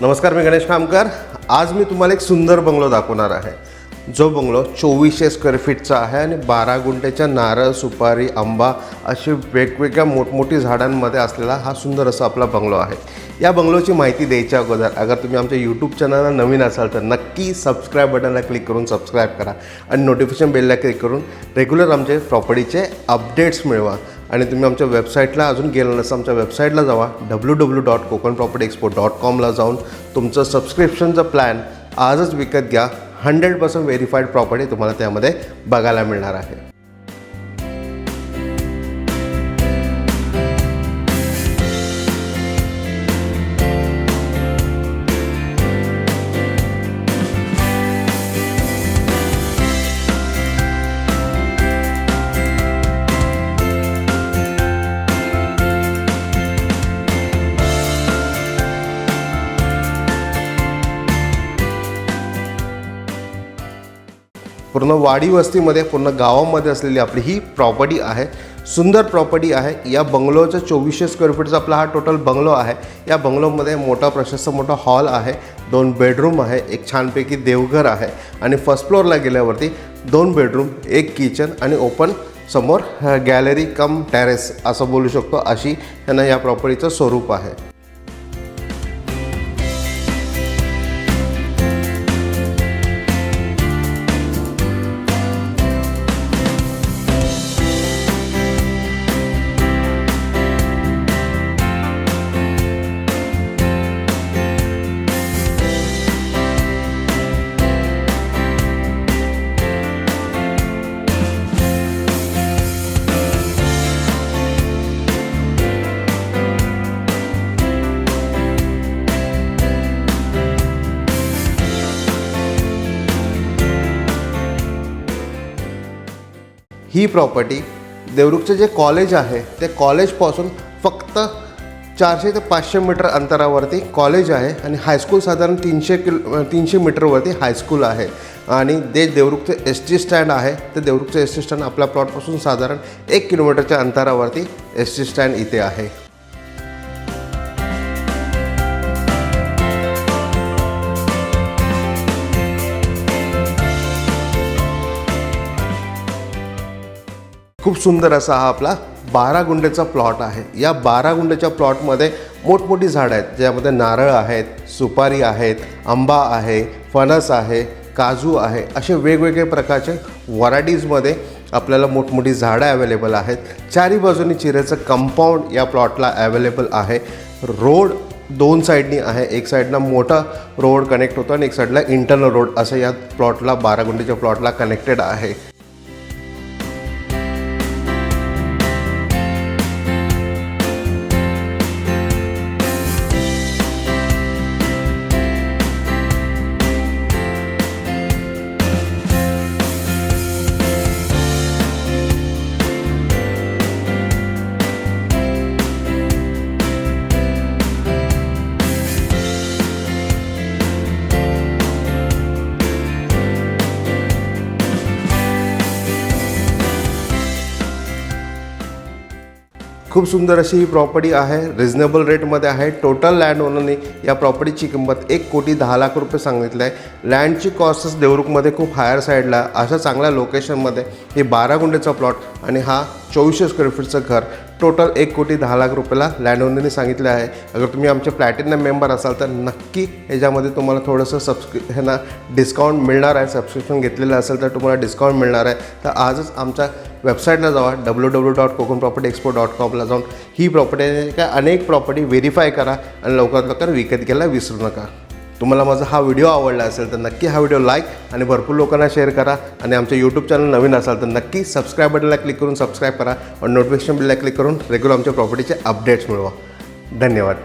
नमस्कार मी गणेश खामकर. आज मी तुम्हाला एक सुंदर बंगलो दाखवणार आहे. जो बंगलो चोवीसशे स्क्वेअर फीटचा आहे आणि बारा गुंठ्याच्या नारळ सुपारी आंबा असे वेगवेगळ्या मोठमोठी झाडांमध्ये असलेला हा सुंदर असा आपला बंगलो आहे. या बंगलोची माहिती द्यायच्या अगोदर अगर तुम्ही आमच्या यूट्यूब चॅनलला नवीन असाल तर नक्की सबस्क्राईब बटनला क्लिक करून सबस्क्राईब करा आणि नोटिफिकेशन बेलला क्लिक करून रेग्युलर आमचे प्रॉपर्टीचे अपडेट्स मिळवा. आणि तुम्ही आमच्या वेबसाईटला अजून गेलं नसतं आमच्या वेबसाईटला जावा. W W dot Konkan property expo dot कॉमला जाऊन तुमचं सबस्क्रिप्शनचं प्लॅन आजच विकत घ्या. हंड्रेड पर्सेंट व्हेरीफाईड प्रॉपर्टी तुम्हाला त्यामध्ये बघायला मिळणार आहे. पूर्ण वाडी वस्तीमध्ये पूर्ण गावामध्ये असलेली आपली ही प्रॉपर्टी आहे. सुंदर प्रॉपर्टी आहे. या बंगलोचा चोवीसशे स्क्वेअर फीटचा आपला हा टोटल बंगलो आहे. या बंगलोमध्ये मोठा प्रशस्त मोठा हॉल आहे. दोन बेडरूम आहे. एक छानपैकी देवघर आहे. आणि फर्स्ट फ्लोअरला गेल्यावरती दोन बेडरूम एक किचन आणि ओपन समोर गॅलरी कम टॅरेस असं बोलू शकतो अशी यांना या प्रॉपर्टीचं स्वरूप आहे. ही प्रॉपर्टी देवरुखचं जे कॉलेज आहे ते कॉलेजपासून फक्त चारशे ते पाचशे मीटर अंतरावरती कॉलेज आहे आणि हायस्कूल साधारण तीनशे किलो तीनशे मीटरवरती हायस्कूल आहे. आणि ते देवरुखचं एस टी स्टँड आहे ते देवरुखचं एस टी स्टँड आपल्या प्लॉटपासून साधारण एक किलोमीटरच्या अंतरावरती एस टी स्टँड इथे आहे. खूप सुंदर असा हा आपला बारा गुंड्याचा प्लॉट आहे. या बारा गुंड्याच्या प्लॉटमध्ये मोठमोठी झाडं आहेत ज्यामध्ये नारळ आहेत सुपारी आहेत आंबा आहे फणस आहे काजू आहे असे वेगवेगळे प्रकारचे व्हरायटीजमध्ये आपल्याला मोठमोठी झाडं अवेलेबल आहेत. चारी बाजूनी चिरेचं कंपाऊंड या प्लॉटला अवेलेबल आहे. रोड दोन साईडनी आहे. एक साईडला मोठा रोड कनेक्ट होतो आणि एक साईडला इंटरनल रोड असं या प्लॉटला बारागुंडीच्या प्लॉटला कनेक्टेड आहे. खूप सुंदर अशी ही प्रॉपर्टी आहे. रिझनेबल रेटमध्ये आहे. टोटल लँड ओनरने या प्रॉपर्टीची किंमत एक कोटी दहा लाख रुपये सांगितलं आहे लँडची कॉस्टच देवरुखमध्ये खूप हायर साईडला अशा चांगल्या लोकेशनमध्ये हे बारा गुंडेचा प्लॉट आणि हा चोवीसशे स्क्वेअर फीटचं घर. टोटल एक कोटी दहा लाख रुपयाला लँड ओनरने सांगितलं आहे. अगर तुम्ही आमचे प्लॅटिनम मेंबर असाल तर नक्की याच्यामध्ये तुम्हाला थोडंसं सबस्क्रि ह्यांना डिस्काउंट मिळणार आहे. सबस्क्रिप्शन घेतलेलं असेल तर तुम्हाला डिस्काउंट मिळणार आहे. तर आजच आमच्या वेबसाईटला जावा. W W dot Konkan property expo dot कॉमला जाऊन ही प्रॉपर्टी काय अनेक प्रॉपर्टी व्हेरीफाय करा आणि लवकरात लवकर विकत घ्यायला विसरू नका. तुम्हाला माझा हा व्हिडिओ आवडला असेल तर नक्की हा व्हिडिओ लाईक आणि भरपूर लोकांना शेअर करा आणि आमच्या यूट्यूब चॅनल नवीन असाल तर नक्की सबस्क्राईब बटनला क्लिक करून सबस्क्राईब करा आणि नोटिफिकेशन बिलला क्लिक करून रेग्युलर आमच्या प्रॉपर्टीचे अपडेट्स मिळवा. धन्यवाद.